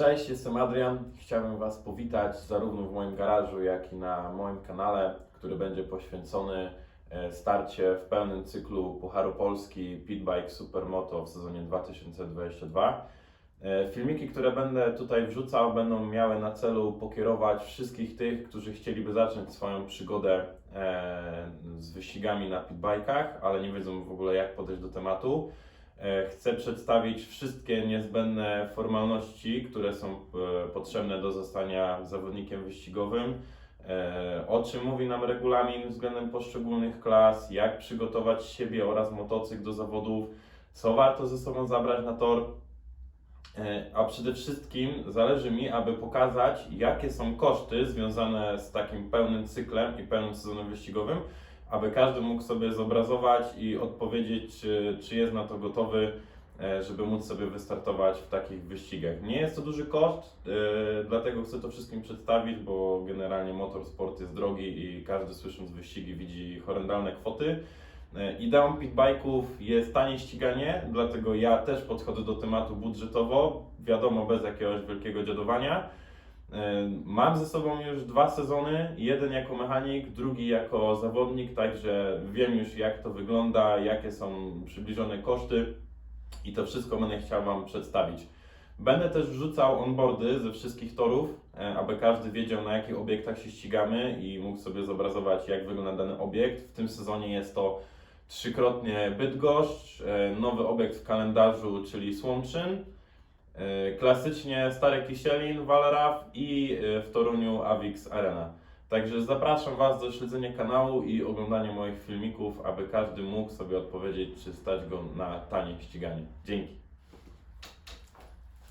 Cześć, jestem Adrian. Chciałbym Was powitać zarówno w moim garażu, jak i na moim kanale, który będzie poświęcony e, starcie w pełnym cyklu Pucharu Polski Pitbike Supermoto w sezonie 2022. E, Filmiki, które będę tutaj wrzucał, będą miały na celu pokierować wszystkich tych, którzy chcieliby zacząć swoją przygodę e, z wyścigami na pitbikach, ale nie wiedzą w ogóle jak podejść do tematu. E, Chcę przedstawić wszystkie niezbędne formalności, które są e, potrzebne do zostania zawodnikiem wyścigowym. E, O czym mówi nam regulamin względem poszczególnych klas, jak przygotować siebie oraz motocykl do zawodów, co warto ze sobą zabrać na tor. A przede wszystkim zależy mi, aby pokazać, jakie są koszty związane z takim pełnym cyklem i pełnym sezonem wyścigowym, aby każdy mógł sobie zobrazować i odpowiedzieć, czy, jest na to gotowy, e, żeby móc sobie wystartować w takich wyścigach. Nie jest to duży koszt, e, dlatego chcę to wszystkim przedstawić, bo generalnie motorsport jest drogi i każdy słysząc wyścigi widzi horrendalne kwoty. E, Ideą pitbike'ów jest tanie ściganie, dlatego ja też podchodzę do tematu budżetowo, wiadomo, bez jakiegoś wielkiego dziadowania. Mam ze sobą już dwa sezony, jeden jako mechanik, drugi jako zawodnik, także wiem już jak to wygląda, jakie są przybliżone koszty i to wszystko będę chciał Wam przedstawić. Będę też wrzucał onboardy ze wszystkich torów, e, aby każdy wiedział na jakich obiektach się ścigamy i mógł sobie zobrazować jak wygląda dany obiekt. W tym sezonie jest to trzykrotnie Bydgoszcz, e, nowy obiekt w kalendarzu, czyli Słomczyn, klasycznie Stary Kisielin, Walraw i e, w Toruniu Avix Arena. Także zapraszam Was do śledzenia kanału i oglądania moich filmików, aby każdy mógł sobie odpowiedzieć, czy stać go na tanie ściganie. Dzięki.